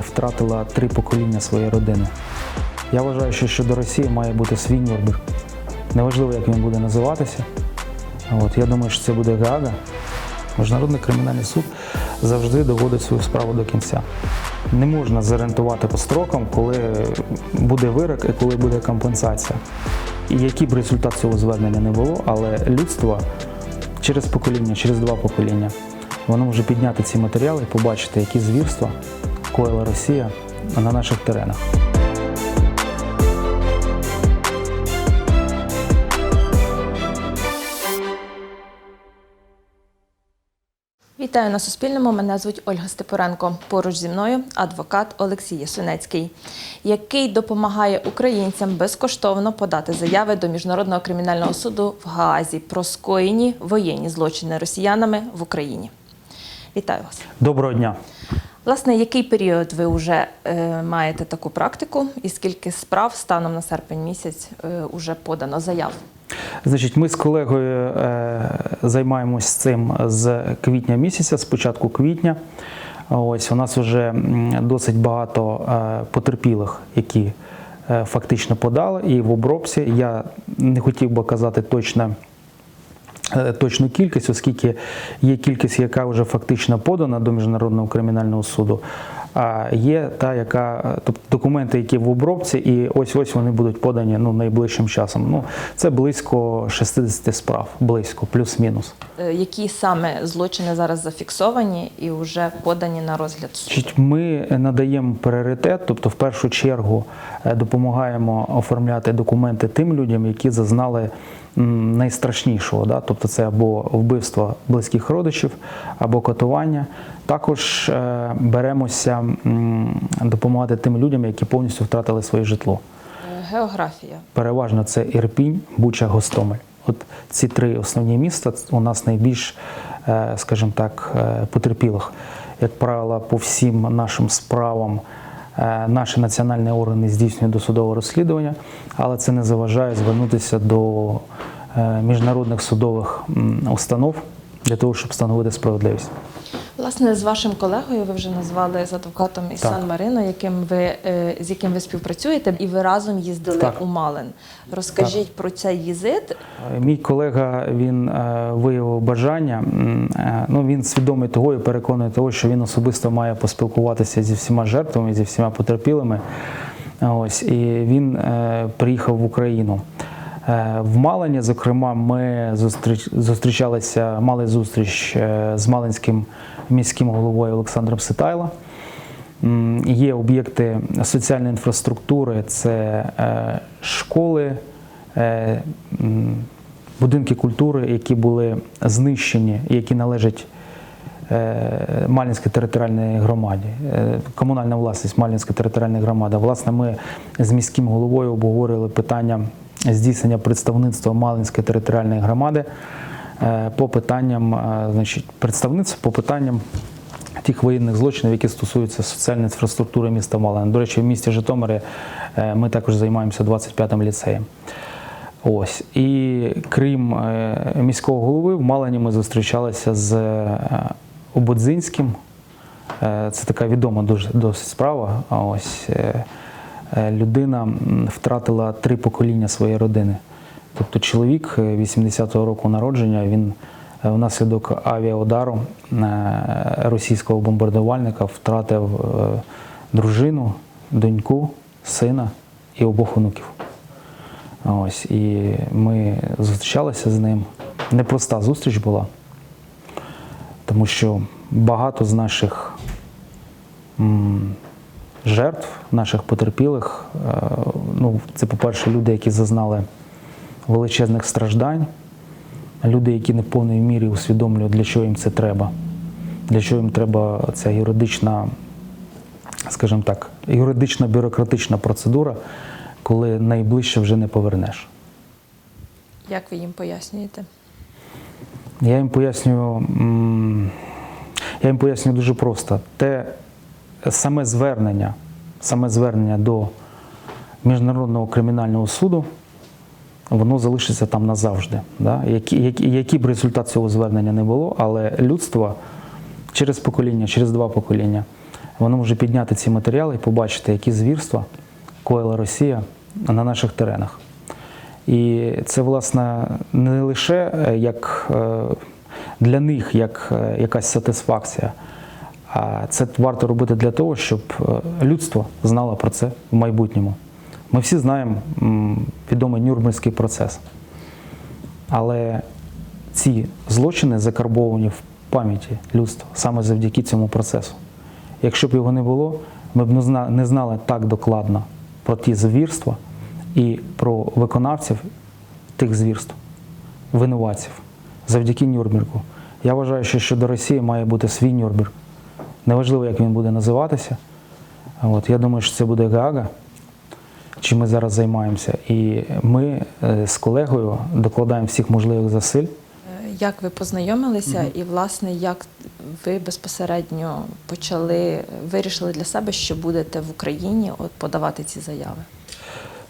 втратила три покоління своєї родини. Я вважаю, що щодо Росії має бути свій Нюрнберг. Неважливо, як він буде називатися. От, я думаю, що це буде Гаага. Міжнародний кримінальний суд завжди доводить свою справу до кінця. Не можна зорієнтувати по строкам, коли буде вирок і коли буде компенсація. І який б результат цього звернення не було, але людство через покоління, через два покоління, воно може підняти ці матеріали і побачити, які звірства коїла Росія на наших теренах. Вітаю на Суспільному. Мене звуть Ольга Степоренко. Поруч зі мною адвокат Олексій Ясунецький, який допомагає українцям безкоштовно подати заяви до Міжнародного кримінального суду в Гаазі про скоєні воєнні злочини росіянами в Україні. Вітаю вас. Доброго дня! Власне, який період ви вже е, маєте таку практику, і скільки справ станом на серпень місяць е, уже подано заяв? Значить, ми з колегою е, займаємось цим з квітня місяця, з початку квітня. Ось у нас вже досить багато е, потерпілих, які е, фактично подали, і в обробці я не хотів би казати точно. Е, Точну кількість, оскільки є кількість, яка вже фактично подана до міжнародного кримінального суду, а є та, яка тобто документи, які в обробці, і ось ось вони будуть подані ну найближчим часом. Ну це близько 60 справ, близько, плюс-мінус. Е, Які саме злочини зараз зафіксовані і вже подані на розгляд суду? Ми надаємо пріоритет, тобто в першу чергу е, допомагаємо оформляти документи тим людям, які зазнали найстрашнішого. Да? Тобто це або вбивство близьких родичів, або катування. Також е, беремося допомагати тим людям, які повністю втратили своє житло. Е, Географія. Переважно це Ірпінь, Буча, Гостомель. От ці три основні міста у нас найбільш, е, скажімо так, потерпілих. Як правило, по всім нашим справам наші національні органи здійснюють досудове розслідування, але це не заважає звернутися до міжнародних судових установ для того, щоб встановити справедливість. Власне, з вашим колегою ви вже назвали з адвокатом із Так. Сан Марино, яким ви е, з яким ви співпрацюєте, і ви разом їздили Так. у Малин. Розкажіть про цей візит. Е, Мій колега він е, виявив бажання. е, Ну він свідомий того і переконаний того, що він особисто має поспілкуватися зі всіма жертвами, зі всіма потерпілими. Ось і він е, приїхав в Україну. Е, В Малині, зокрема, ми зустрічалися, мали зустріч е, з Малинським міським головою Олександром Ситайло. Є об'єкти соціальної інфраструктури, це е, школи, будинки культури, які були знищені, які належать Малінській територіальній громаді, комунальна власність Малінської територіальної громади. Власне, ми з міським головою обговорювали питання здійснення представництва Малинської територіальної громади е, по питанням, е, значить, представництва по питанням тих воєнних злочинів, які стосуються соціальної інфраструктури міста Малин. До речі, в місті Житомирі е, ми також займаємося 25-м ліцеєм. Ось і крім міського голови, в Малині ми зустрічалися з Ободзинським. Це така відома дуже досить справа. Ось людина втратила три покоління своєї родини. Тобто чоловік е, 80-го року народження, він е, внаслідок авіаудару е, російського бомбардувальника втратив е, дружину, доньку, сина і обох онуків. Ось, і ми зустрічалися з ним. Непроста зустріч була, тому що багато з наших жертв, наших потерпілих, е, ну, це, по-перше, люди, які зазнали величезних страждань, люди, які не в повній мірі усвідомлюють, для чого їм це треба, для чого їм треба ця юридична, скажімо так, юридична бюрократична процедура, коли найближче вже не повернеш. Як ви їм пояснюєте? Я їм пояснюю, я їм пояснюю дуже просто. Те саме звернення, саме звернення до Міжнародного кримінального суду, воно залишиться там назавжди. Да? Які, які, б результат цього звернення не було, але людство через покоління, через два покоління воно може підняти ці матеріали і побачити, які звірства коїла Росія на наших теренах. І це, власне, не лише е, як е, для них як е, якась сатисфакція, а це варто робити для того, щоб е, людство знало про це в майбутньому. Ми всі знаємо відомий Нюрнберзький процес. Але ці злочини закарбовані в пам'яті людства саме завдяки цьому процесу. Якщо б його не було, ми б не знали так докладно про ті звірства і про виконавців тих звірств, винуватців, завдяки Нюрнбергу. Я вважаю, що щодо Росії має бути свій Нюрнберг. Неважливо, як він буде називатися. От, я думаю, що це буде Гаага, чим ми зараз займаємося. І ми е, з колегою докладаємо всіх можливих зусиль. Е, Як ви познайомилися, і власне як ви безпосередньо почали вирішили для себе, що будете в Україні от подавати ці заяви?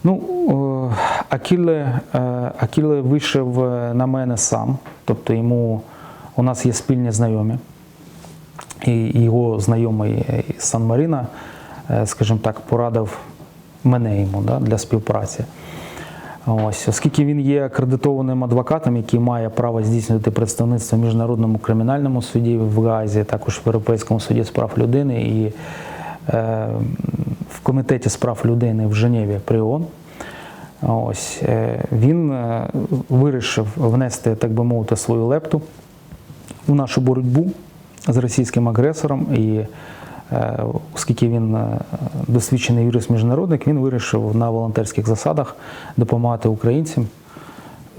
Ну, Акіле, е, Акіле вийшов на мене сам, тобто йому у нас є спільні знайомі, і його знайомий Сан Маріна, е, скажімо так, порадив мене йому да, для співпраці. Ось, оскільки він є акредитованим адвокатом, який має право здійснювати представництво в міжнародному кримінальному суді в Гаазі, також в Європейському суді з прав людини і е, в комітеті з прав людини в Женеві при ООН. Ось е, він е, вирішив внести, так би мовити, свою лепту в нашу боротьбу з російським агресором. І е, оскільки він е, досвідчений юрист-міжнародник, він вирішив на волонтерських засадах допомагати українцям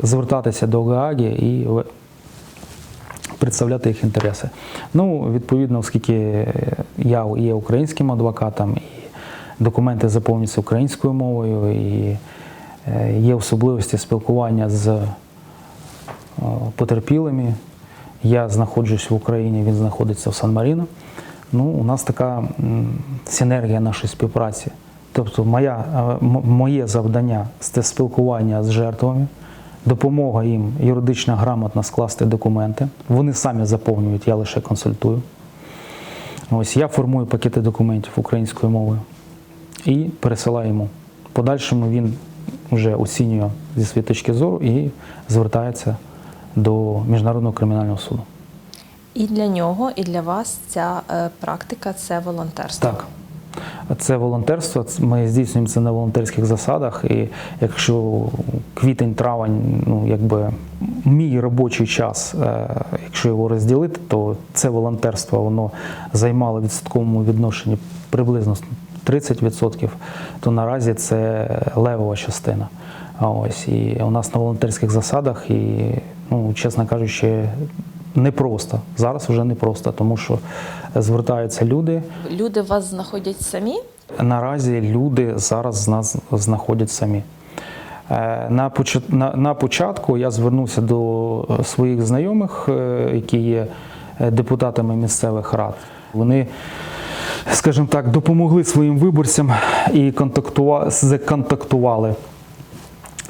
звертатися до Гааги і представляти їх інтереси. Ну, відповідно, оскільки я є українським адвокатом, і документи заповнюються українською мовою, і е, є особливості спілкування з потерпілими. Я знаходжусь в Україні, він знаходиться в Сан-Маріно. Ну, у нас така синергія нашої співпраці. Тобто, моя, е, моє завдання це спілкування з жертвами, допомога їм юридично грамотно скласти документи. Вони самі заповнюють, я лише консультую. Ось я формую пакети документів українською мовою і пересилаю йому. Подальшому він вже оцінює зі своєї точки зору і звертається до Міжнародного кримінального суду. І для нього, і для вас ця е, практика це волонтерство. Так. Це волонтерство. Ми здійснюємо це на волонтерських засадах. І якщо квітень-травень, ну якби мій робочий час, е, якщо його розділити, то це волонтерство воно займало в відсотковому відношенні приблизно 30%, то наразі це левова частина. Ось і у нас на волонтерських засадах, і ну, чесно кажучи, непросто. Зараз вже непросто, тому що звертаються люди. Люди вас знаходять самі? Наразі люди зараз з нас знаходять самі. Е, На, почат- на, на початку я звернувся до своїх знайомих, е, які є е, депутатами місцевих рад. Вони, скажімо так, допомогли своїм виборцям і контактува- законтактували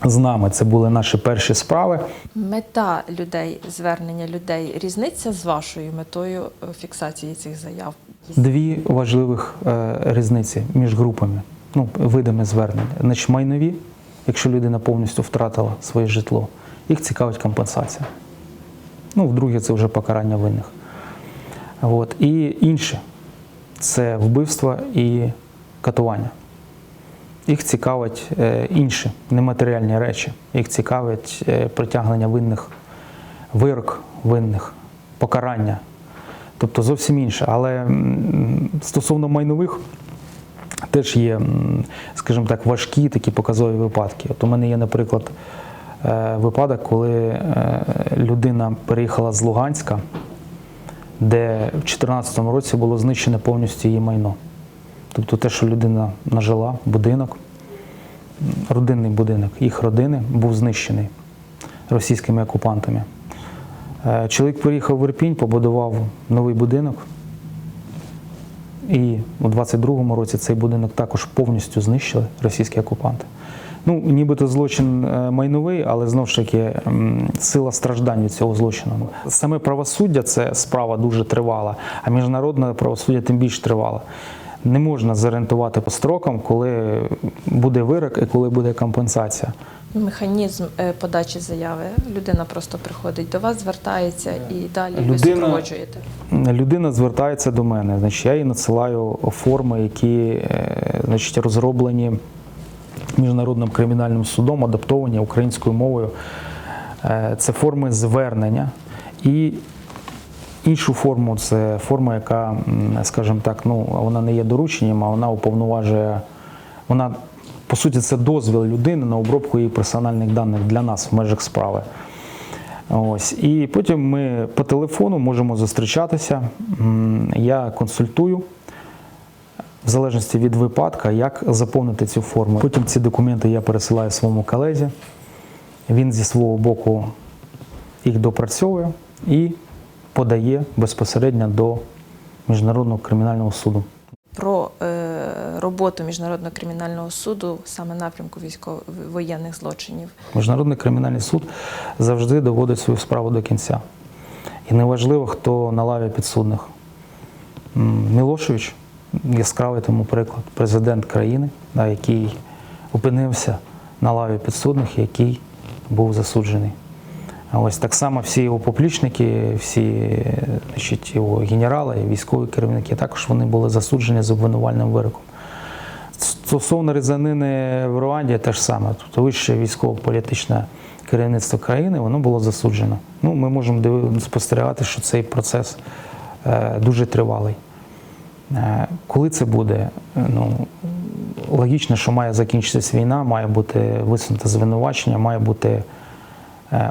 з нами. Це були наші перші справи. Мета людей, звернення людей різниця з вашою метою е, фіксації цих заяв. Дві важливих е, різниці між групами, ну, видами звернень. Значить, майнові, якщо людина повністю втратила своє житло, їх цікавить компенсація. Ну, вдруге, це вже покарання винних. От. І інше це вбивство і катування. Їх цікавить е, інші нематеріальні речі. Їх цікавить е, притягнення винних, вирок винних, покарання. Тобто зовсім інше. Але стосовно майнових теж є, скажімо так, важкі такі показові випадки. От у мене є, наприклад, е, випадок, коли людина переїхала з Луганська, де в 2014 році було знищене повністю її майно. Тобто те, що людина нажила, будинок, родинний будинок їх родини був знищений російськими окупантами. Е, Чоловік приїхав в Ірпінь, побудував новий будинок. І у 22-му році цей будинок також повністю знищили російські окупанти. Ну, нібито злочин е, майновий, але знову ж таки сила страждань від цього злочину. Саме правосуддя це справа дуже тривала, а міжнародне правосуддя тим більш тривало. Не можна зорієнтувати по строкам, коли буде вирок і коли буде компенсація. Механізм е, подачі заяви. Людина просто приходить до вас, звертається і далі ви супроводжуєте. Людина звертається до мене, значить, я їй надсилаю форми, які е, значить, розроблені міжнародним кримінальним судом, адаптовані українською мовою. Е, Це форми звернення. І іншу форму це форма, яка, скажімо так, ну, вона не є дорученням, а вона уповноважує, вона, по суті, це дозвіл людини на обробку її персональних даних для нас в межах справи. Ось. І потім ми по телефону можемо зустрічатися. Я консультую в залежності від випадка, як заповнити цю форму. Потім ці документи я пересилаю своєму колезі. Він зі свого боку їх допрацьовує і подає безпосередньо до Міжнародного кримінального суду. Про е, роботу міжнародного кримінального суду саме напрямку військово воєнних злочинів. Міжнародний кримінальний суд завжди доводить свою справу до кінця. І неважливо, хто на лаві підсудних. Мілошевич яскравий тому приклад, президент країни, який опинився на лаві підсудних, який був засуджений. Ось так само всі його поплічники, всі значить, його генерали, військові керівники, також вони були засуджені з обвинувальним вироком. Стосовно різанини в Руанді те ж саме. Тобто вище військово-політичне керівництво країни воно було засуджено. Ну, ми можемо спостерігати, що цей процес е, дуже тривалий. Е, коли це буде? Ну, логічно, що має закінчитися війна, має бути висунуте звинувачення, має бути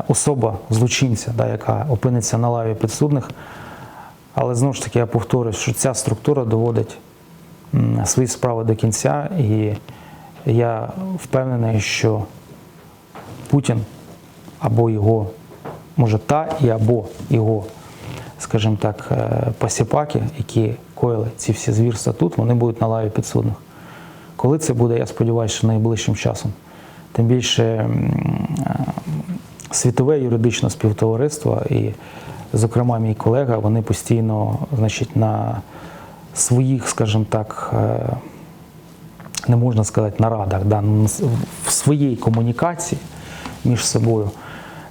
особа злочинця, да, яка опиниться на лаві підсудних. Але знову ж таки я повторюю, що ця структура доводить свої справи до кінця, і я впевнений, що Путін або його, може, та і або його, скажімо так, е, посіпаки, які коїли ці всі звірства тут, вони будуть на лаві підсудних. Коли це буде, я сподіваюся, що найближчим часом. Тим більше е, світове юридичне співтовариство і, зокрема, мій колега, вони постійно, значить, на своїх, скажімо так, е, не можна сказати, нарадах, да, в своїй комунікації між собою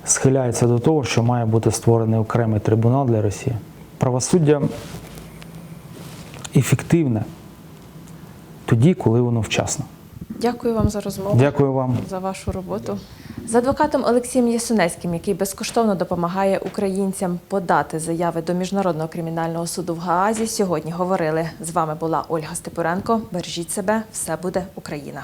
схиляються до того, що має бути створений окремий трибунал для Росії. Правосуддя ефективне тоді, коли воно вчасно. Дякую вам за розмову. Дякую вам. за вашу роботу. З адвокатом Олексієм Ясунецьким, який безкоштовно допомагає українцям подати заяви до Міжнародного кримінального суду в Гаазі, сьогодні говорили. З вами була Ольга Степуренко. Бережіть себе, все буде Україна.